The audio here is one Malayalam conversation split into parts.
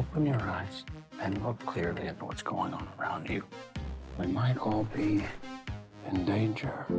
open your eyes and look clearly at what's going on around you. We might all be in danger.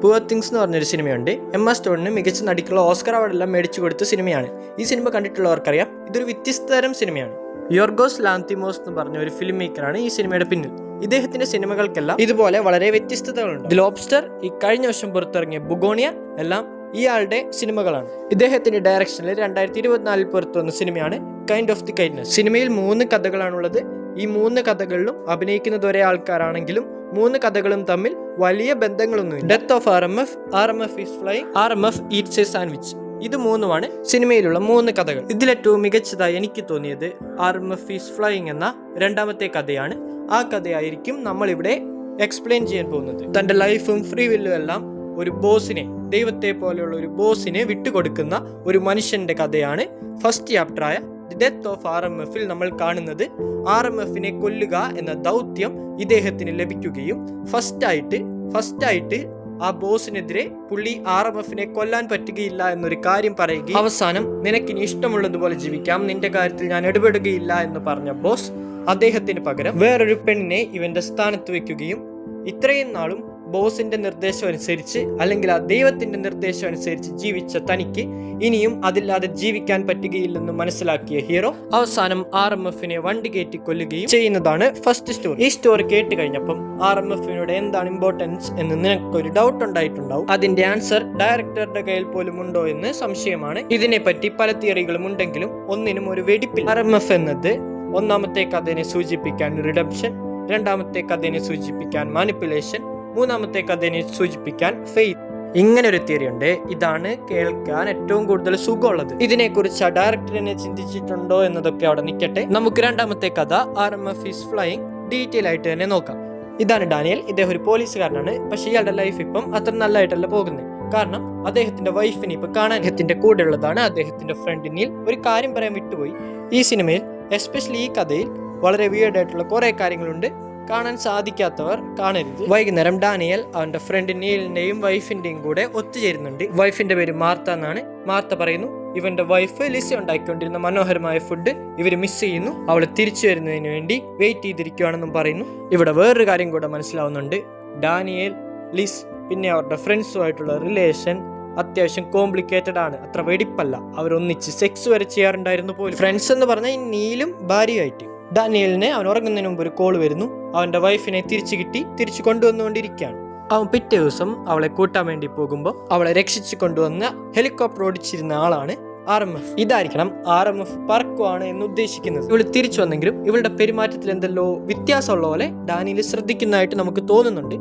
Poor Things എന്ന് പറഞ്ഞൊരു സിനിമയുണ്ട്. എം എസ് സ്റ്റോണിന് മികച്ച നടിക്കുള്ള ഓസ്കർ അവാർഡെല്ലാം മേടിച്ചു കൊടുത്ത സിനിമയാണ്. ഈ സിനിമ കണ്ടിട്ടുള്ളവർക്കറിയാം. ഇതൊരു വ്യത്യസ്ത തരം സിനിമയാണ്. യോർഗോസ് ലാന്തിമോസ് എന്ന് പറഞ്ഞ ഒരു ഫിലിം മേക്കറാണ് ഈ സിനിമയുടെ പിന്നിൽ. ഇദ്ദേഹത്തിന്റെ സിനിമകൾക്കെല്ലാം ഇതുപോലെ വളരെ വ്യത്യസ്തതകളുണ്ട്. ദി ലോബ്സ്റ്റർ ഈ കഴിഞ്ഞ വർഷം പുറത്തിറങ്ങിയ ബുഗോണിയ എല്ലാം ഇയാളുടെ സിനിമകളാണ്. ഇദ്ദേഹത്തിന്റെ ഡയറക്ഷനിൽ രണ്ടായിരത്തി ഇരുപത്തിനാലിൽ പുറത്തു വന്ന സിനിമയാണ് കൈൻഡ് ഓഫ് ദി കൈൻഡ്നെസ് സിനിമയിൽ മൂന്ന് കഥകളാണുള്ളത്. ഈ മൂന്ന് കഥകളിലും അഭിനയിക്കുന്നത് ഒരേ ആൾക്കാരാണെങ്കിലും മൂന്ന് കഥകളും തമ്മിൽ വലിയ ബന്ധങ്ങളൊന്നും death of R M F R M F is fly R M F eats a sandwich ഇത് മൂന്നുമാണ് സിനിമയിലുള്ള മൂന്ന് കഥകൾ. ഇതിലേറ്റവും മികച്ചതായി എനിക്ക് തോന്നിയത് R M F is flying എന്ന രണ്ടാമത്തെ കഥയാണ്. ആ കഥയായിരിക്കും നമ്മൾ ഇവിടെ എക്സ്പ്ലെയിൻ ചെയ്യാൻ പോകുന്നത്. തന്റെ ലൈഫും ഫ്രീ വില്ലും എല്ലാം ഒരു ബോസിനെ ദൈവത്തെ പോലെയുള്ള ഒരു ബോസിനെ വിട്ടുകൊടുക്കുന്ന ഒരു മനുഷ്യന്റെ കഥയാണ് first ചാപ്റ്ററായ the death of R M എഫിൽ നമ്മൾ കാണുന്നത് ആർ എം എഫിനെ കൊല്ലുക എന്ന ദൗത്യം ഇദ്ദേഹത്തിന് ലഭിക്കുകയും ഫസ്റ്റായിട്ട് ഫസ്റ്റായിട്ട് ആ ബോസിനെതിരെ പുള്ളി ആർ എം എഫിനെ കൊല്ലാൻ പറ്റുകയില്ല എന്നൊരു കാര്യം പറയുകയും അവസാനം നിനക്കിനി ഇഷ്ടമുള്ളതുപോലെ ജീവിക്കാം നിന്റെ കാര്യത്തിൽ ഞാൻ ഇടപെടുകയില്ല എന്ന് പറഞ്ഞ ബോസ് അദ്ദേഹത്തിന് പകരം വേറൊരു പെണ്ണിനെ ഇവന്റെ സ്ഥാനത്ത് വെക്കുകയും ഇത്രയും നാളും ബോസിന്റെ നിർദ്ദേശം അനുസരിച്ച് അല്ലെങ്കിൽ ആ ദൈവത്തിന്റെ നിർദ്ദേശം അനുസരിച്ച് ജീവിച്ച തനിക്ക് ഇനിയും അതില്ലാതെ ജീവിക്കാൻ പറ്റുകയില്ലെന്ന് മനസ്സിലാക്കിയ ഹീറോ അവസാനം ആർ എം എഫിനെ വണ്ടി കയറ്റി കൊല്ലുകയും ചെയ്യുന്നതാണ് ഫസ്റ്റ് സ്റ്റോറി ഈ സ്റ്റോറി കേട്ട് കഴിഞ്ഞപ്പം ആർ എം എഫിനോട് എന്താണ് ഇമ്പോർട്ടൻസ് എന്ന് നിനക്കൊരു ഡൗട്ട് ഉണ്ടായിട്ടുണ്ടാവും. അതിന്റെ ആൻസർ ഡയറക്ടറുടെ കയ്യിൽ പോലും ഉണ്ടോ എന്ന് സംശയമാണ്. ഇതിനെപ്പറ്റി പല തിയറികളും ഉണ്ടെങ്കിലും ഒന്നിനും ഒരു വെടിപ്പിൽ ആർ എം എഫ് എന്നത് ഒന്നാമത്തെ കഥയെ സൂചിപ്പിക്കാൻ റിഡംഷൻ രണ്ടാമത്തെ കഥയെ സൂചിപ്പിക്കാൻ മാനിപ്പുലേഷൻ മൂന്നാമത്തെ കഥയെ സൂചിപ്പിക്കാൻ ഫെയ്ത്ത് ഇങ്ങനെ ഒരു തിയറി ഉണ്ട്. ഇതാണ് കേൾക്കാൻ ഏറ്റവും കൂടുതൽ സുഖമുള്ളത്. ഇതിനെക്കുറിച്ച് ആ ഡയറക്ടർ എന്നെ ചിന്തിച്ചിട്ടുണ്ടോ എന്നതൊക്കെ അവിടെ നിൽക്കട്ടെ. നമുക്ക് രണ്ടാമത്തെ കഥ R M F is flying detail ആയിട്ട് തന്നെ നോക്കാം. ഇതാണ് ഡാനിയൽ. ഇദ്ദേഹം ഒരു പോലീസുകാരനാണ്. പക്ഷേ ഇയാളുടെ ലൈഫ് ഇപ്പം അത്ര നല്ലതായിട്ടല്ല പോകുന്നത് കാരണം അദ്ദേഹത്തിന്റെ വൈഫിനെ ഇപ്പൊ കാണാൻ അദ്ദേഹത്തിന്റെ കൂടെ ഉള്ളതാണ് അദ്ദേഹത്തിന്റെ ഫ്രണ്ടിനിൽ ഒരു കാര്യം പറയാൻ വിട്ടുപോയി. ഈ സിനിമയിൽ എസ്പെഷ്യലി ഈ കഥയിൽ വളരെ വിയേർഡ് ആയിട്ടുള്ള കുറെ കാര്യങ്ങളുണ്ട്. കാണാൻ സാധിക്കാത്തവർ കാണരുത്. വൈകുന്നേരം ഡാനിയൽ അവന്റെ ഫ്രണ്ട് നീലിന്റെയും വൈഫിന്റെയും കൂടെ ഒത്തുചേരുന്നുണ്ട്. വൈഫിന്റെ പേര് മാർത്ത എന്നാണ്. മാർത്ത പറയുന്നു ഇവന്റെ വൈഫ് ലിസി ഉണ്ടാക്കിക്കൊണ്ടിരുന്ന മനോഹരമായ ഫുഡ് ഇവർ മിസ് ചെയ്യുന്നു. അവൾ തിരിച്ചു വരുന്നതിന് വേണ്ടി വെയിറ്റ് ചെയ്തിരിക്കുകയാണെന്നും പറയുന്നു. ഇവിടെ വേറൊരു കാര്യം കൂടെ മനസ്സിലാവുന്നുണ്ട്. ഡാനിയൽ ലിസ് പിന്നെ അവരുടെ ഫ്രണ്ട്സുമായിട്ടുള്ള റിലേഷൻ അത്യാവശ്യം കോംപ്ലിക്കേറ്റഡ് ആണ്. അത്ര വെടിപ്പല്ല. അവരൊന്നിച്ച് സെക്സ് വരെ ചെയ്യാറുണ്ടായിരുന്നു പോലും. ഫ്രണ്ട്സ് എന്ന് പറഞ്ഞാൽ നീലും ഭാര്യയായിട്ട് ഡാനിയലിനെ അവൻ ഉറങ്ങുന്നതിന് മുമ്പ് ഒരു കോൾ വരുന്നു. അവന്റെ വൈഫിനെ തിരിച്ചു കിട്ടി തിരിച്ചു കൊണ്ടുവന്നുകൊണ്ടിരിക്കുകയാണ്. അവൻ പിറ്റേ ദിവസം അവളെ കൂട്ടാൻ വേണ്ടി പോകുമ്പോൾ അവളെ രക്ഷിച്ചു കൊണ്ടുവന്ന ഹെലികോപ്റ്റർ ഓടിച്ചിരുന്ന ആളാണ് ആർ എം എഫ്. ഇതായിരിക്കണം ആർ എം എഫ് പറക്കുവാണ് എന്ന് ഉദ്ദേശിക്കുന്നത്. ഇവൾ തിരിച്ചു വന്നെങ്കിലും ഇവളുടെ പെരുമാറ്റത്തിൽ എന്തെല്ലോ വ്യത്യാസമുള്ള പോലെ ഡാനിയിൽ ശ്രദ്ധിക്കുന്നതായിട്ട് നമുക്ക് തോന്നുന്നുണ്ട്.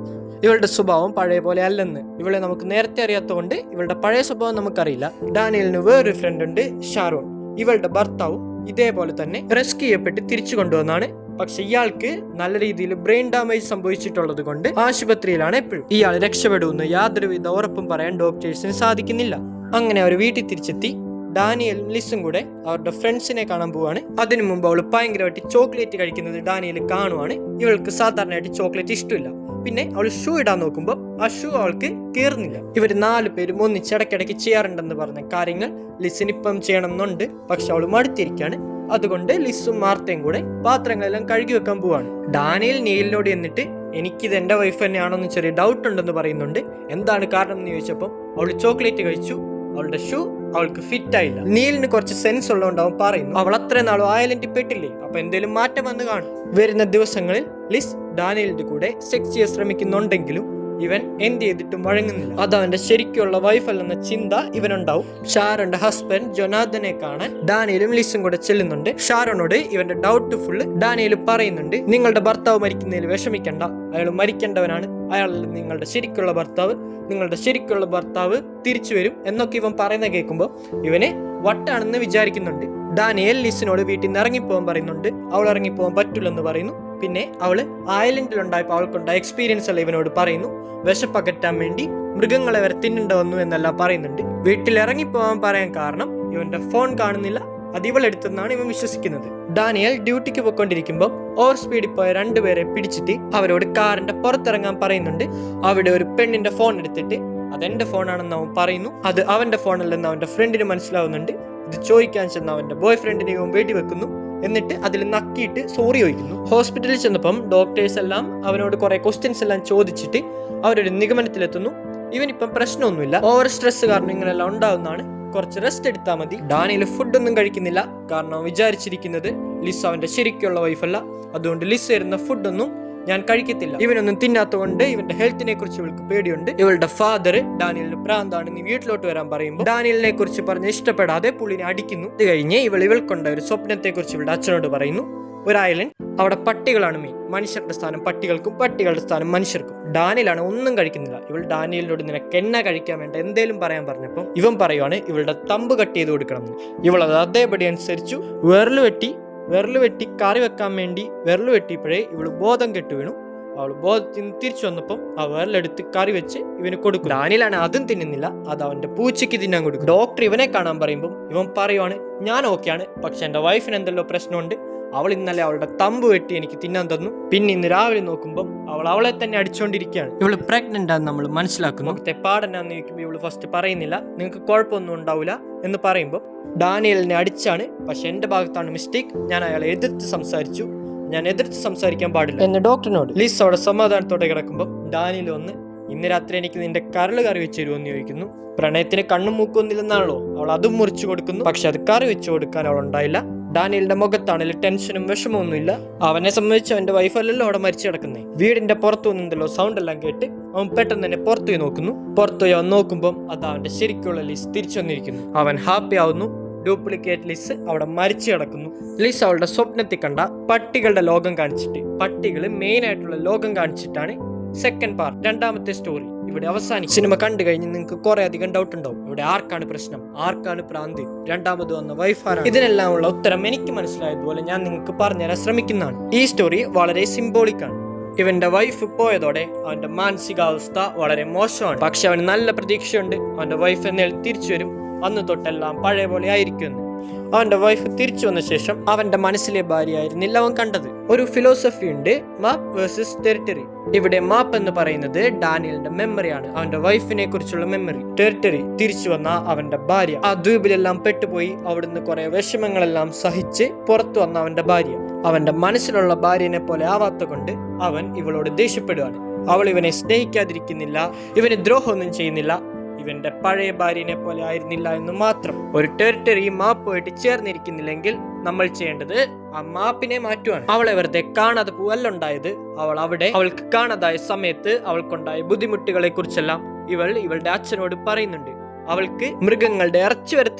ഇവളുടെ സ്വഭാവം പഴയ പോലെ അല്ലെന്ന്. ഇവളെ നമുക്ക് നേരത്തെ അറിയാത്തതുകൊണ്ട് ഇവളുടെ പഴയ സ്വഭാവം നമുക്കറിയില്ല. ഡാനിയലിന് വേറൊരു ഫ്രണ്ട് ഉണ്ട് ഷാറോൺ ഇവളുടെ ഭർത്താവും ഇതേപോലെ തന്നെ റെസ്ക്യൂ ചെയ്യപ്പെട്ട് തിരിച്ചു കൊണ്ടുവന്നാണ്. പക്ഷെ ഇയാൾക്ക് നല്ല രീതിയിൽ ബ്രെയിൻ ഡാമേജ് സംഭവിച്ചിട്ടുള്ളത് കൊണ്ട് ആശുപത്രിയിലാണ് എപ്പോഴും. ഇയാൾ രക്ഷപ്പെടുമെന്ന് യാതൊരുവിധ ഉറപ്പും പറയാൻ ഡോക്ടേഴ്സിന് സാധിക്കുന്നില്ല. അങ്ങനെ അവർ വീട്ടിൽ തിരിച്ചെത്തി. ഡാനിയൽ ലിസും കൂടെ അവരുടെ ഫ്രണ്ട്സിനെ കാണാൻ പോവാണ്. അതിനു മുമ്പ് അവൾ ഭയങ്കരമായിട്ട് ചോക്ലേറ്റ് കഴിക്കുന്നത് ഡാനിയൽ കാണുവാണ്. ഇവൾക്ക് സാധാരണയായിട്ട് ചോക്ലേറ്റ് ഇഷ്ടമില്ല. പിന്നെ അവൾ ഷൂ ഇടാൻ നോക്കുമ്പോൾ ആ ഷൂ അവൾക്ക് കയറുന്നില്ല ഇവർ നാല് പേരും ഒന്നിച്ച് ഇടയ്ക്കിടയ്ക്ക് ചെയ്യാറുണ്ടെന്ന് പറഞ്ഞ കാര്യങ്ങൾ ലിസിനിപ്പം ചെയ്യണം എന്നുണ്ട് പക്ഷെ അവൾ മടുത്തിരിക്കുകയാണ് അതുകൊണ്ട് ലിസും മാർത്തയും കൂടെ പാത്രങ്ങളെല്ലാം കഴുകി വെക്കാൻ പോവാണ്. ഡാനിയൽ നീലിനോട് എന്നിട്ട് എനിക്കിത് എന്റെ വൈഫ് തന്നെയാണെന്ന് ചെറിയ ഡൗട്ട് ഉണ്ടെന്ന് പറയുന്നുണ്ട്. എന്താണ് കാരണം? എന്ന് ചോദിച്ചപ്പോൾ അവൾ ചോക്ലേറ്റ് കഴിച്ചു. അവളുടെ ഷൂ അവൾക്ക് ഫിറ്റ് ആയില്ല. നീലിന് കുറച്ച് സെൻസ് ഉള്ളതുകൊണ്ട് അവൻ പറയുന്നു അവൾ അത്ര നാളും ആയലന്റി പെട്ടില്ലേ? അപ്പൊ എന്തേലും മാറ്റം വന്ന് കാണും. വരുന്ന ദിവസങ്ങളിൽ ലിസ് ഡാനിയലിന്റെ കൂടെ സെക്സ് ചെയ്യാൻ ശ്രമിക്കുന്നുണ്ടെങ്കിലും ഇവൻ എന്ത് ചെയ്തിട്ടും വഴങ്ങുന്നില്ല. അത് അവന്റെ ശരിക്കുള്ള വൈഫ് അല്ലെന്ന ചിന്ത ഇവനുണ്ടാവും. ഷാരോന്റെ ഹസ്ബൻഡ് ജൊനാഥനെ കാണാൻ ഡാനിയലും ലിസും കൂടെ ചെല്ലുന്നുണ്ട്. ഷാരോനോട് ഇവന്റെ ഡൗട്ട് ഫുള്ള് ഡാനിയൽ പറയുന്നുണ്ട് നിങ്ങളുടെ ഭർത്താവ് മരിക്കുന്നതിൽ വിഷമിക്കണ്ട. അയാൾ മരിക്കേണ്ടവനാണ്. അയാൾ നിങ്ങളുടെ ശരിക്കുള്ള ഭർത്താവ് നിങ്ങളുടെ ശരിക്കുള്ള ഭർത്താവ് തിരിച്ചു വരും എന്നൊക്കെ ഇവൻ പറയുന്ന കേൾക്കുമ്പോൾ ഇവനെ വട്ടാണെന്ന് വിചാരിക്കുന്നുണ്ട്. ഡാനിയൽ ലിസിനോട് വീട്ടിൽ നിന്ന് ഇറങ്ങിപ്പോകാൻ പറയുന്നുണ്ട്. അവൾ ഇറങ്ങിപ്പോകാൻ പറ്റില്ലെന്ന് പറയുന്നു. പിന്നെ അവൾ ഐലൻഡിലുണ്ടായപ്പോൾ അവൾക്കുണ്ടായ എക്സ്പീരിയൻസ് അല്ല ഇവനോട് പറയുന്നു. വിശപ്പകറ്റാൻ വേണ്ടി മൃഗങ്ങളെ വരെ തിന്നണ്ട വന്നു എന്നെല്ലാം പറയുന്നുണ്ട്. വീട്ടിൽ ഇറങ്ങിപ്പോവാൻ പറയാൻ കാരണം ഇവന്റെ ഫോൺ കാണുന്നില്ല. അത് ഇവളെടുത്തെന്നാണ് ഇവൻ വിശ്വസിക്കുന്നത്. ഡാനിയൽ ഡ്യൂട്ടിക്ക് പോയിക്കൊണ്ടിരിക്കുമ്പോൾ ഓവർ സ്പീഡിൽ പോയ രണ്ടുപേരെ പിടിച്ചിട്ട് അവരോട് കാറിന്റെ പുറത്തിറങ്ങാൻ പറയുന്നുണ്ട്. അവിടെ ഒരു പെണ്ണിന്റെ ഫോൺ എടുത്തിട്ട് അതെന്റെ ഫോണാണെന്ന് അവൻ പറയുന്നു. അത് അവന്റെ ഫോണല്ലെന്ന് അവന്റെ ഫ്രണ്ടിന് മനസ്സിലാവുന്നുണ്ട്. ഇത് ചോദിക്കാൻ ചെന്ന് അവന്റെ ബോയ് ഫ്രണ്ടിനെയും വെടിവെക്കുന്നു. എന്നിട്ട് അതിൽ നക്കിയിട്ട് സോറി ചോദിക്കുന്നു. ഹോസ്പിറ്റലിൽ ചെന്നപ്പം ഡോക്ടേഴ്സ് എല്ലാം അവനോട് കുറെ ക്വസ്റ്റ്യൻസ് എല്ലാം ചോദിച്ചിട്ട് അവരൊരു നിഗമനത്തിലെത്തുന്നു. ഇവനിപ്പം പ്രശ്നമൊന്നുമില്ല. ഓവർ സ്ട്രെസ് കാരണം ഇങ്ങനെല്ലാം ഉണ്ടാവുന്നതാണ്. കുറച്ച് റെസ്റ്റ് എടുത്താൽ മതി. ഡാനിയിൽ ഫുഡൊന്നും കഴിക്കുന്നില്ല. കാരണം വിചാരിച്ചിരിക്കുന്നത് ലിസ് അവന്റെ ശരിക്കുള്ള വൈഫല്ല അതുകൊണ്ട് ലിസ് തരുന്ന ഫുഡൊന്നും ഞാൻ കഴിക്കത്തില്ല. ഇവനൊന്നും തിന്നാത്തതുകൊണ്ട് ഇവന്റെ ഹെൽത്തിനെ കുറിച്ച് ഇവൾക്ക് പേടിയുണ്ട്. ഇവളുടെ ഫാദർ ഡാനിയലിന് പ്രാന്താണ് നീ വീട്ടിലോട്ട് വരാൻ പറയുമ്പോൾ ഡാനിയലിനെ കുറിച്ച് പറഞ്ഞ് ഇഷ്ടപ്പെടാതെ പുള്ളിനെ അടിക്കുന്നു. ഇത് കഴിഞ്ഞ് ഇവൾ ഇവൾക്കുണ്ട ഒരു സ്വപ്നത്തെ കുറിച്ച് ഇവളുടെ അച്ഛനോട് പറയുന്നു. ഒരു ഐലൻഡ്. അവിടെ പട്ടികളാണ് മെയിൻ മനുഷ്യരുടെ സ്ഥാനം പട്ടികൾക്കും പട്ടികളുടെ സ്ഥാനം മനുഷ്യർക്കും. ഡാനിയലാണ് ഒന്നും കഴിക്കുന്നില്ല. ഇവൾ ഡാനിയലിനോട് നിനക്ക് എണ്ണ കഴിക്കാൻ വേണ്ട എന്തേലും പറയാൻ പറഞ്ഞപ്പോൾ ഇവൻ പറയുവാണ് ഇവളുടെ തമ്പ് കട്ട് ചെയ്ത് കൊടുക്കണം എന്ന്. ഇവൾ അത് അതേപടി അനുസരിച്ചു വിരൽ വെട്ടി വിരൽ വെട്ടി കറി വെക്കാൻ വേണ്ടി വിരൽ വെട്ടിയപ്പോഴേ ഇവൾ ബോധം കെട്ടു വീണു. അവൾ ബോധത്തിൽ നിന്ന് തിരിച്ചു വന്നപ്പം ആ വിരലെടുത്ത് കറി വെച്ച് ഇവന് കൊടുക്കും ഡാനിലാണ് അതും തിന്നുന്നില്ല. അത് അവന്റെ പൂച്ചയ്ക്ക് തിന്നാൻ കൊടുക്കും ഡോക്ടർ ഇവനെ കാണാൻ പറയുമ്പോൾ ഇവൻ പറയുവാണ് ഞാൻ ഓക്കെയാണ് പക്ഷെ എന്റെ വൈഫിന് എന്തെല്ലോ പ്രശ്നമുണ്ട്. അവൾ ഇന്നലെ അവളുടെ തമ്പ് വെട്ടി എനിക്ക് തിന്നാൻ തന്നു. പിന്നെ ഇന്ന് രാവിലെ നോക്കുമ്പോൾ അവൾ അവളെ തന്നെ അടിച്ചുകൊണ്ടിരിക്കുകയാണ് ഇവൾ പ്രഗ്നന്റ് ആണെന്ന് നമ്മൾ മനസ്സിലാക്കുന്നു. തെപ്പാടനാന്ന് പാടനാന്ന് ചോദിക്കുമ്പോൾ ഇവൾ ഫസ്റ്റ് പറയുന്നില്ല. നിങ്ങൾക്ക് കുഴപ്പമൊന്നും ഉണ്ടാവില്ല എന്ന് പറയുമ്പോൾ ഡാനിയലിനെ അടിച്ചാണ്. പക്ഷെ എന്റെ ഭാഗത്താണ് മിസ്റ്റേക്ക് ഞാൻ അയാളെ എതിർത്ത് സംസാരിച്ചു. ഞാൻ എതിർത്ത് സംസാരിക്കാൻ പാടില്ല. എന്ന് ഡോക്ടറിനോട് ലീസ് അവിടെ സമാധാനത്തോടെ കിടക്കുമ്പോൾ ഡാനിയൽ ഒന്ന് ഇന്ന് രാത്രി എനിക്ക് നിന്റെ കരൾ കറി വെച്ച് തരുമെന്ന് ചോദിക്കുന്നു. പ്രണയത്തിന് കണ്ണും മൂക്കൊന്നില്ലെന്നാണല്ലോ അവൾ അതും മുറിച്ചു കൊടുക്കുന്നു. പക്ഷെ അത് കറി വെച്ച് കൊടുക്കാൻ അവൾ ഉണ്ടായില്ല. ഡാനിയലിന്റെ മുഖത്താണെങ്കിൽ ടെൻഷനും വിഷമമൊന്നുമില്ല അവനെ സംബന്ധിച്ച് അവന്റെ വൈഫല്ലല്ലോ അവിടെ മരിച്ചു കിടക്കുന്നത് വീടിന്റെ പുറത്തു നിന്നല്ലോ സൗണ്ട് എല്ലാം കേട്ട് അവൻ പെട്ടെന്ന് തന്നെ പുറത്തു പോയി നോക്കുന്നു. പുറത്തു പോയി അവൻ നോക്കുമ്പോൾ അത് അവന്റെ ശരിക്കുള്ള ലിസ് തിരിച്ചു വന്നിരിക്കുന്നു. അവൻ ഹാപ്പി ആവുന്നു. ഡ്യൂപ്ലിക്കേറ്റ് ലിസ് അവിടെ മരിച്ചു കിടക്കുന്നു. ലിസ് അവളുടെ സ്വപ്നത്തിൽ കണ്ട പട്ടികളുടെ ലോകം കാണിച്ചിട്ട് പട്ടികൾ മെയിൻ ആയിട്ടുള്ള ലോകം കാണിച്ചിട്ടാണ് സെക്കൻഡ് പാർട്ട് രണ്ടാമത്തെ സ്റ്റോറി ഇവിടെ അവസാനിക്കും സിനിമ കണ്ടു കഴിഞ്ഞ് നിങ്ങൾക്ക് കുറെ അധികം ഡൗട്ട് ഉണ്ടാവും. ഇവിടെ ആർക്കാണ് പ്രശ്നം? ആർക്കാണ് പ്രാന്തി രണ്ടാമത് വന്ന വൈഫാണ് ഇതിനെല്ലാം ഉള്ള ഉത്തരം എനിക്ക് മനസ്സിലായതുപോലെ ഞാൻ നിങ്ങൾക്ക് പറഞ്ഞുതരാൻ ശ്രമിക്കുന്നതാണ്. ഈ സ്റ്റോറി വളരെ സിംബോളിക് ആണ്. ഇവന്റെ വൈഫ് പോയതോടെ അവന്റെ മാനസികാവസ്ഥ വളരെ മോശമാണ്. പക്ഷെ അവന് നല്ല പ്രതീക്ഷയുണ്ട്. അവന്റെ വൈഫ് എന്നേൽ തിരിച്ചു വരും. അന്ന് തൊട്ടെല്ലാം പഴയ പോലെ ആയിരിക്കുമെന്ന്. അവന്റെ വൈഫ് തിരിച്ചു വന്ന ശേഷം അവന്റെ മനസ്സിലെ ഭാര്യയായിരുന്നില്ല അവൻ കണ്ടത്. ഒരു ഫിലോസഫി ഉണ്ട് മാപ്പ് വേഴ്സസ് ടെറിട്ടറി ഇവിടെ മാപ്പ് എന്ന് പറയുന്നത് ഡാനിയലിന്റെ മെമ്മറിയാണ് അവന്റെ വൈഫിനെ കുറിച്ചുള്ള മെമ്മറി ടെറിട്ടറി തിരിച്ചു വന്ന അവന്റെ ഭാര്യ. ആ ദ്വീപിലെല്ലാം പെട്ടുപോയി അവിടുന്ന് കുറെ വിഷമങ്ങളെല്ലാം സഹിച്ച് പുറത്തു വന്ന അവന്റെ ഭാര്യ. അവന്റെ മനസ്സിലുള്ള ഭാര്യനെ പോലെ ആവാത്ത കൊണ്ട് അവൻ ഇവളോട് ദേഷ്യപ്പെടുകയാണ് അവൾ ഇവനെ സ്നേഹിക്കാതിരിക്കുന്നില്ല ഇവന് ദ്രോഹമൊന്നും ചെയ്യുന്നില്ല ഇവന്റെ പഴയ ഭാര്യനെ പോലെ ആയിരുന്നില്ല എന്ന് മാത്രം. ഒരു ടെറിട്ടറി മാപ്പുമായിട്ട് ചേർന്നിരിക്കുന്നില്ലെങ്കിൽ നമ്മൾ ചെയ്യേണ്ടത് ആ മാപ്പിനെ മാറ്റുവാണ്. അവളെ വെറുതെ കാണാതെ പോവല്ല ഉണ്ടായത്. അവൾ അവിടെ അവൾക്ക് കാണാതായ സമയത്ത് അവൾക്കുണ്ടായ ബുദ്ധിമുട്ടുകളെ കുറിച്ചെല്ലാം ഇവൾ ഇവളുടെ അച്ഛനോട് പറയുന്നുണ്ട്. അവൾക്ക് മൃഗങ്ങളുടെ ഇറച്ചി വരെ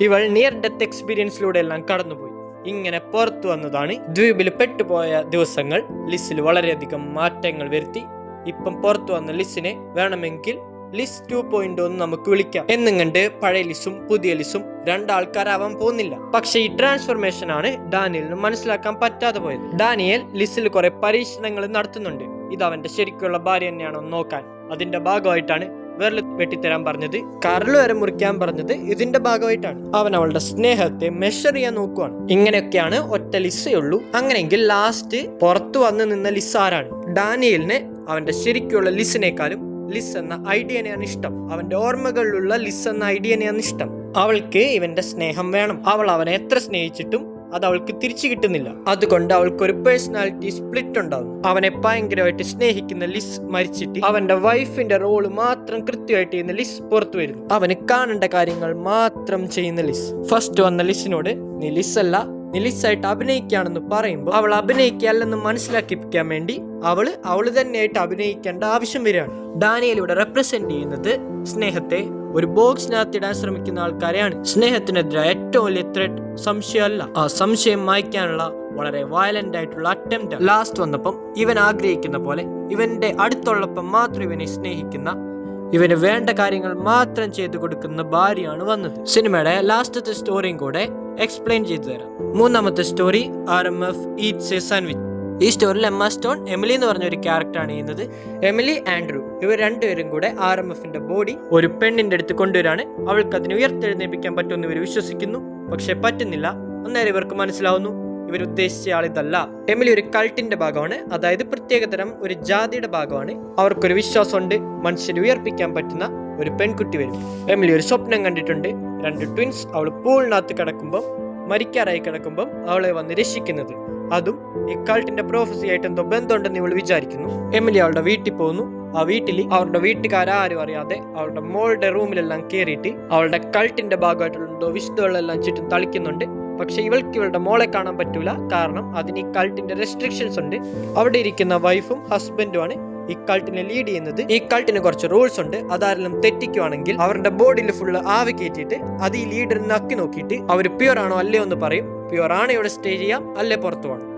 ഇവൾ നിയർ ഡെത്ത് എക്സ്പീരിയൻസിലൂടെ എല്ലാം കടന്നുപോയി. ഇങ്ങനെ പുറത്തു വന്നതാണ്. ദ്വീപിൽ പെട്ടുപോയ ദിവസങ്ങൾ ലിസ്റ്റിൽ വളരെയധികം മാറ്റങ്ങൾ വരുത്തി. ഇപ്പം പുറത്തു വന്ന ലിസിനെ വേണമെങ്കിൽ ലിസ് ടു പോയിന്റ് ഒന്ന് നമുക്ക് വിളിക്കാം. എന്നും പഴയ ലിസും പുതിയ ലിസും രണ്ടാൾക്കാരാവാൻ പോകുന്നില്ല. പക്ഷെ ഈ ട്രാൻസ്ഫോർമേഷൻ ആണ് ഡാനിയലിന് മനസ്സിലാക്കാൻ പറ്റാതെ പോയത്. ഡാനിയൽ ലിസിൽ കുറെ പരീക്ഷണങ്ങൾ നടത്തുന്നുണ്ട്. ഇത് അവന്റെ ശരിക്കുള്ള ഭാര്യ തന്നെയാണോ നോക്കാൻ. അതിന്റെ ഭാഗമായിട്ടാണ് വിരൽ വെട്ടിത്തരാൻ പറഞ്ഞത്. കരൾ വരെ മുറിക്കാൻ പറഞ്ഞത് ഇതിന്റെ ഭാഗമായിട്ടാണ്. അവൻ അവളുടെ സ്നേഹത്തെ മെഷർ ചെയ്യാൻ നോക്കുവാണ്. ഇങ്ങനെയൊക്കെയാണ് ഒറ്റ ലിസ്സേ ഉള്ളൂ. അങ്ങനെയെങ്കിൽ ലാസ്റ്റ് പുറത്തു വന്ന് നിന്ന ലിസ് ആരാണ്? ഡാനിയലിന് അവന്റെ ശരിക്കുള്ള ലിസിനേക്കാളും ലിസ് എന്ന ഐഡിയനെയാണ് ഇഷ്ടം. അവന്റെ ഓർമ്മകളിലുള്ള ലിസ് എന്ന ഐഡിയനെയാണ് ഇഷ്ടം. അവൾക്ക് ഇവന്റെ സ്നേഹം വേണം. അവൾ അവനെ എത്ര സ്നേഹിച്ചിട്ടും അത് അവൾക്ക് തിരിച്ചു കിട്ടുന്നില്ല. അതുകൊണ്ട് അവൾക്ക് ഒരു പേഴ്സണാലിറ്റി സ്പ്ലിറ്റ് ഉണ്ടാവും അവനെ ഭയങ്കരമായിട്ട് സ്നേഹിക്കുന്ന ലിസ് മരിച്ചിട്ട് അവന്റെ വൈഫിന്റെ റോൾ മാത്രം കൃത്യമായിട്ട് ചെയ്യുന്ന ലിസ് പുറത്തു വരുന്നു. അവന് കാണേണ്ട കാര്യങ്ങൾ മാത്രം ചെയ്യുന്ന ലിസ്. ഫസ്റ്റ് വന്ന ലിസിനോട് നീ ലിസ് അല്ല നീ ലിസായിട്ട് അഭിനയിക്കുകയാണെന്ന് പറയുമ്പോൾ അവൾ അഭിനയിക്കുകയല്ലെന്ന് മനസ്സിലാക്കിപ്പിക്കാൻ വേണ്ടി അവൾ അവൾ തന്നെയായിട്ട് അഭിനയിക്കേണ്ട ആവശ്യം വരികയാണ്. ഡാനിയൽ ഇവിടെ റെപ്രസെന്റ് ചെയ്യുന്നത് സ്നേഹത്തെ ഒരു ബോക്സിനകത്ത് ഇടാൻ ശ്രമിക്കുന്ന ആൾക്കാരെയാണ്. സ്നേഹത്തിനെതിരെ ഏറ്റവും വലിയ ത്രെഡ് സംശയമല്ല. ആ സംശയം മായ്ക്കാനുള്ള വളരെ വയലന്റ് ആയിട്ടുള്ള അറ്റംപ്റ്റ് ലാസ്റ്റ് വന്നപ്പം ഇവൻ ആഗ്രഹിക്കുന്ന പോലെ ഇവന്റെ അടുത്തുള്ളപ്പം മാത്രം ഇവനെ സ്നേഹിക്കുന്ന ഇവന് വേണ്ട കാര്യങ്ങൾ മാത്രം ചെയ്തു കൊടുക്കുന്ന ഭാര്യയാണ് വന്നത്. സിനിമയുടെ ലാസ്റ്റത്തെ സ്റ്റോറിയും കൂടെ എക്സ്പ്ലെയിൻ ചെയ്തു തരാം. മൂന്നാമത്തെ story R M F eats a sandwich ഈ സ്റ്റോറിൽ എമ്മ സ്റ്റോൺ എമിലി എന്ന് പറഞ്ഞ ഒരു ക്യാരക്ടറാണ് ചെയ്യുന്നത്. എമിലി ആൻഡ്രൂ ഇവർ രണ്ടുപേരും കൂടെ ആർ എം എഫിന്റെ ബോഡി ഒരു പെണ്ണിന്റെ അടുത്ത് കൊണ്ടുവരാണ്. അവൾക്ക് അതിനെ ഉയർത്തെഴുന്നേൽപ്പിക്കാൻ പറ്റുമെന്ന് ഇവർ വിശ്വസിക്കുന്നു. പക്ഷെ പറ്റുന്നില്ല. അന്നേരം ഇവർക്ക് മനസ്സിലാവുന്നു ഇവർ ഉദ്ദേശിച്ച ആളിതല്ല എമിലി ഒരു കൾട്ടിന്റെ ഭാഗമാണ്. അതായത് പ്രത്യേകതരം ഒരു ജാതിയുടെ ഭാഗമാണ്. അവർക്കൊരു വിശ്വാസമുണ്ട്. മനുഷ്യരെ ഉയർപ്പിക്കാൻ പറ്റുന്ന ഒരു പെൺകുട്ടി വരും. എമിലി ഒരു സ്വപ്നം കണ്ടിട്ടുണ്ട്. രണ്ട് ട്വിൻസ് അവൾ പൂളിനകത്ത് കിടക്കുമ്പോൾ മരിക്കാറായി കിടക്കുമ്പം അവളെ വന്ന് രക്ഷിക്കുന്നത്. അതും ഈ കൾട്ടിന്റെ പ്രോഫസി ആയിട്ട് എന്തോ ബന്ധമുണ്ടെന്ന് ഇവൾ വിചാരിക്കുന്നു. എമിലി അവളുടെ വീട്ടിൽ പോകുന്നു ആ വീട്ടിൽ അവരുടെ വീട്ടുകാരും അറിയാതെ അവളുടെ മോളുടെ റൂമിലെല്ലാം കയറിയിട്ട് അവളുടെ കൾട്ടിന്റെ ഭാഗമായിട്ടുള്ള എന്തോ വിശുദ്ധകളെല്ലാം ചുറ്റും തളിക്കുന്നുണ്ട്. പക്ഷെ ഇവൾക്ക് ഇവളുടെ മോളെ കാണാൻ പറ്റൂല. കാരണം അതിന് ഈ കൾട്ടിന്റെ റെസ്ട്രിക്ഷൻസ് ഉണ്ട്. അവിടെ ഇരിക്കുന്ന വൈഫും ഹസ്ബൻഡുമാണ് ഈ കൾട്ടിനെ ലീഡ് ചെയ്യുന്നത്. ഈ കൾട്ടിന് കുറച്ച് റൂൾസ് ഉണ്ട്. അതാരെല്ലാം തെറ്റിക്കുവാണെങ്കിൽ അവരുടെ ബോഡിയിൽ ഫുള്ള് ആവി കയറ്റിയിട്ട് അത് ഈ ലീഡർ നക്കി നോക്കിയിട്ട് അവർ പ്യുവർ ആണോ അല്ലയോ എന്ന് പറയും. പ്യുവർ ആണ് ഇവിടെ സ്റ്റേ ചെയ്യാം അല്ലേ പുറത്തു പോകണം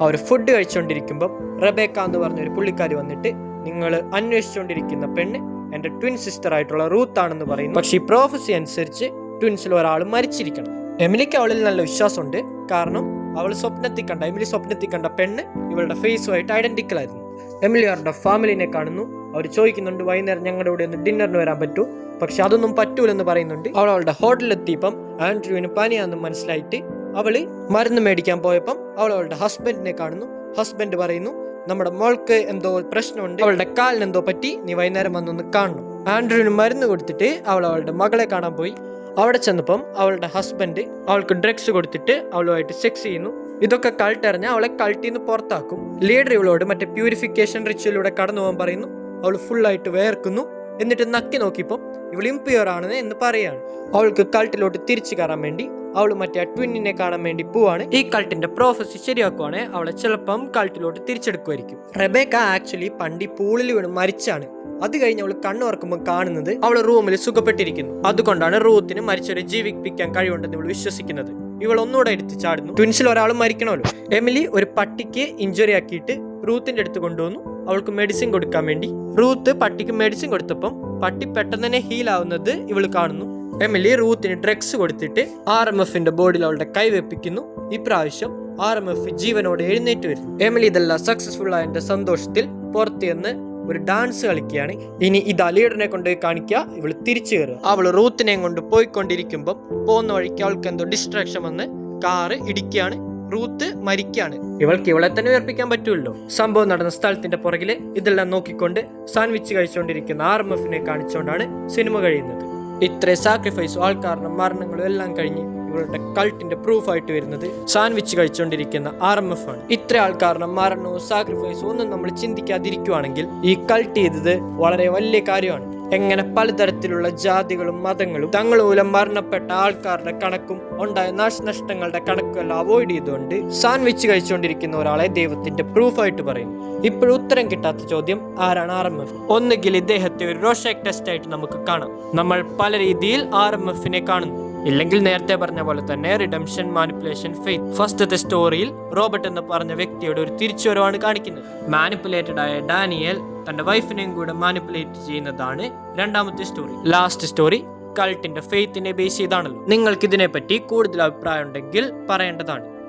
അവർ ഫുഡ് കഴിച്ചുകൊണ്ടിരിക്കുമ്പം റബേക്ക എന്ന് പറഞ്ഞ ഒരു പുള്ളിക്കാരി വന്നിട്ട് നിങ്ങൾ അന്വേഷിച്ചുകൊണ്ടിരിക്കുന്ന പെണ്ണ് എന്റെ ട്വിൻ സിസ്റ്റർ ആയിട്ടുള്ള റൂത്ത് ആണെന്ന് പറയുന്നു. പക്ഷേ ഈ പ്രോഫസി അനുസരിച്ച് ട്വിൻസിൽ ഒരാൾ മരിച്ചിരിക്കണം. എമിലിക്ക് അവളിൽ നല്ല വിശ്വാസമുണ്ട്. കാരണം അവൾ സ്വപ്നത്തിൽ കണ്ട എമിലി സ്വപ്നത്തിൽ കണ്ട പെണ്ണ് ഇവളുടെ ഫേസുമായിട്ട് ഐഡന്റിക്കൽ ആയിരുന്നു. എമിലി അവരുടെ ഫാമിലിനെ കാണുന്നു. അവർ ചോദിക്കുന്നുണ്ട് വൈകുന്നേരം ഞങ്ങളുടെ കൂടെ ഒന്ന് ഡിന്നറിന് വരാൻ പറ്റൂ? പക്ഷെ അതൊന്നും പറ്റൂലെന്ന് പറയുന്നുണ്ട്. അവൾ അവളുടെ ഹോട്ടലിലെത്തിയപ്പം ആൻഡ്രൂവിന് പനിയാണെന്ന് മനസ്സിലായിട്ട് അവൾ മരുന്ന് മേടിക്കാൻ പോയപ്പം അവൾ അവളുടെ ഹസ്ബൻഡിനെ കാണുന്നു. ഹസ്ബൻഡ് പറയുന്നു നമ്മുടെ മോൾക്ക് എന്തോ പ്രശ്നമുണ്ട്. അവളുടെ കാലിന് എന്തോ പറ്റി. നീ വൈകുന്നേരം വന്നൊന്ന് കാണണം. ആൻഡ്രൂവിന് മരുന്ന് കൊടുത്തിട്ട് അവൾ അവളുടെ മകളെ കാണാൻ പോയി. അവിടെ ചെന്നപ്പം അവളുടെ ഹസ്ബൻഡ് അവൾക്ക് ഡ്രഗ്സ് കൊടുത്തിട്ട് അവളുമായിട്ട് സെക്സ് ചെയ്യുന്നു. ഇതൊക്കെ കൾട്ടറിഞ്ഞ് അവളെ കൾട്ടിൽ പുറത്താക്കും. ലീഡർ ഇവളോട് മറ്റേ പ്യൂരിഫിക്കേഷൻ റിച്വലിലൂടെ കടന്നു പോകാൻ പറയുന്നു. അവൾ ഫുള്ളായിട്ട് വേർക്കുന്നു. എന്നിട്ട് നക്കി നോക്കിയപ്പോൾ ഇവൾ ഇംപ്യൂർ ആണെന്ന് എന്ന് പറയാണ്. അവൾക്ക് കൾട്ടിലോട്ട് തിരിച്ചു കയറാൻ വേണ്ടി അവൾ മറ്റേ ട്വിന്നിനെ കാണാൻ വേണ്ടി പോവാണ്. ഈ കൾട്ടിന്റെ പ്രോഫസി ശരിയാക്കുവാണ് അവളെ ചിലപ്പം കൾട്ടിലോട്ട് തിരിച്ചെടുക്കുമായിരിക്കും റെബേക്ക ആക്ച്വലി പണ്ടി പൂളിൽ വീണ് മരിച്ചാണ്. അത് കഴിഞ്ഞ് അവൾ കണ്ണു തുറക്കുമ്പോൾ കാണുന്നത് അവൾ റൂമിൽ സുഖപ്പെട്ടിരിക്കുന്നു. അതുകൊണ്ടാണ് റൂത്തിന് മരിച്ചവരെ ജീവിപ്പിക്കാൻ കഴിവുണ്ടെന്ന് ഇവൾ വിശ്വസിക്കുന്നത്. ഇവൾ ഒന്നുകൂടെ എടുത്ത് ചാടുന്നു. ട്വിൻസിൽ ഒരാൾ മരിക്കണമല്ലോ. എമിലി ഒരു പട്ടിക്ക് ഇഞ്ചുറി ആക്കിയിട്ട് റൂത്തിന്റെ അടുത്ത് കൊണ്ടുവന്നു. അവൾക്ക് മെഡിസിൻ കൊടുക്കാൻ വേണ്ടി. റൂത്ത് പട്ടിക്ക് മെഡിസിൻ കൊടുത്തപ്പം പട്ടി പെട്ടെന്ന് തന്നെ ഹീൽ ആവുന്നത് ഇവൾ കാണുന്നു. എമിലി റൂത്തിന് ഡ്രഗ്സ് കൊടുത്തിട്ട് ആർ എം എഫിന്റെ ബോർഡിൽ അവളുടെ കൈ വെപ്പിക്കുന്നു. ഇപ്രാവശ്യം ആർ എം എഫ് ജീവനോട് എഴുന്നേറ്റ് വരുന്നു. എമിലി ഇതെല്ലാം സക്സസ്ഫുൾ ആയതിന്റെ സന്തോഷത്തിൽ പുറത്തു നിന്ന് ഒരു ഡാൻസ് കളിക്കുകയാണ്. ഇനി ഇത് അലിയുടനെ കൊണ്ട് കാണിക്കുക. ഇവൾ തിരിച്ചു കയറുക. അവൾ റൂത്തിനെയും കൊണ്ട് പോയിക്കൊണ്ടിരിക്കുമ്പോൾ പോകുന്ന വഴിക്ക് അവൾക്ക് എന്തോ ഡിസ്ട്രാക്ഷൻ വന്ന് കാറ് ഇടിക്കുകയാണ്. റൂത്ത് മരിക്കുകയാണ്. ഇവൾക്ക് ഇവളെ തന്നെ ഉയർപ്പിക്കാൻ പറ്റുമല്ലോ. സംഭവം നടന്ന സ്ഥലത്തിന്റെ പുറകിൽ ഇതെല്ലാം നോക്കിക്കൊണ്ട് സാൻഡ്വിച്ച് കഴിച്ചുകൊണ്ടിരിക്കുന്ന ആർ എം എഫിനെ കാണിച്ചുകൊണ്ടാണ് സിനിമ കഴിയുന്നത്. ഇത്ര സാക്രിഫൈസും ആൾക്കാരുടെ മരണങ്ങളും എല്ലാം കഴിഞ്ഞ് ഇവളുടെ കൾട്ടിന്റെ പ്രൂഫ് ആയിട്ട് വരുന്നത് സാൻഡ്വിച്ച് കഴിച്ചുകൊണ്ടിരിക്കുന്ന ആർ എം എഫ് ആണ്. ഇത്ര ആൾക്കാരുടെ മരണവും സാക്രിഫൈസും ഒന്നും നമ്മൾ ചിന്തിക്കാതിരിക്കുവാണെങ്കിൽ ഈ കൾട്ട് ചെയ്തത് വളരെ വലിയ കാര്യമാണ്. എങ്ങനെ പലതരത്തിലുള്ള ജാതികളും മതങ്ങളും തങ്ങൾ മൂലം മരണപ്പെട്ട ആൾക്കാരുടെ കണക്കും ഉണ്ടായ നാശനഷ്ടങ്ങളുടെ കണക്കും എല്ലാം അവോയ്ഡ് ചെയ്തുകൊണ്ട് സാൻഡ്വിച്ച് കഴിച്ചുകൊണ്ടിരിക്കുന്ന ഒരാളെ ദൈവത്തിന്റെ പ്രൂഫായിട്ട് പറയും ഇപ്പോഴും ഉത്തരം കിട്ടാത്ത ചോദ്യം ആരാണ് ആർ എം എഫ് ഒന്നുകിൽ ഇദ്ദേഹത്തെ ഒരു റോഷാക് ടെസ്റ്റ് ആയിട്ട് നമുക്ക് കാണാം. നമ്മൾ പല രീതിയിൽ ആർ എം എഫിനെ കാണുന്നു. ഇല്ലെങ്കിൽ നേരത്തെ പറഞ്ഞ പോലെ തന്നെ റിഡംഷൻ മാനിപ്പുലേഷൻ ഫെയ്ത്ത് ഫസ്റ്റത്തെ സ്റ്റോറിയിൽ റോബർട്ട് എന്ന് പറഞ്ഞ വ്യക്തിയുടെ ഒരു തിരിച്ചുവരവാണ് കാണിക്കുന്നത്. മാനിപ്പുലേറ്റഡ് ആയ ഡാനിയൽ തന്റെ വൈഫിനെയും കൂടെ മാനിപ്പുലേറ്റ് ചെയ്യുന്നതാണ് രണ്ടാമത്തെ സ്റ്റോറി ലാസ്റ്റ് സ്റ്റോറി കൾട്ടിന്റെ ഫെയ്ത്തിനെ ബേസ് ചെയ്താണല്ലോ. നിങ്ങൾക്ക് ഇതിനെപ്പറ്റി കൂടുതൽ അഭിപ്രായം ഉണ്ടെങ്കിൽ പറയേണ്ടതാണ്.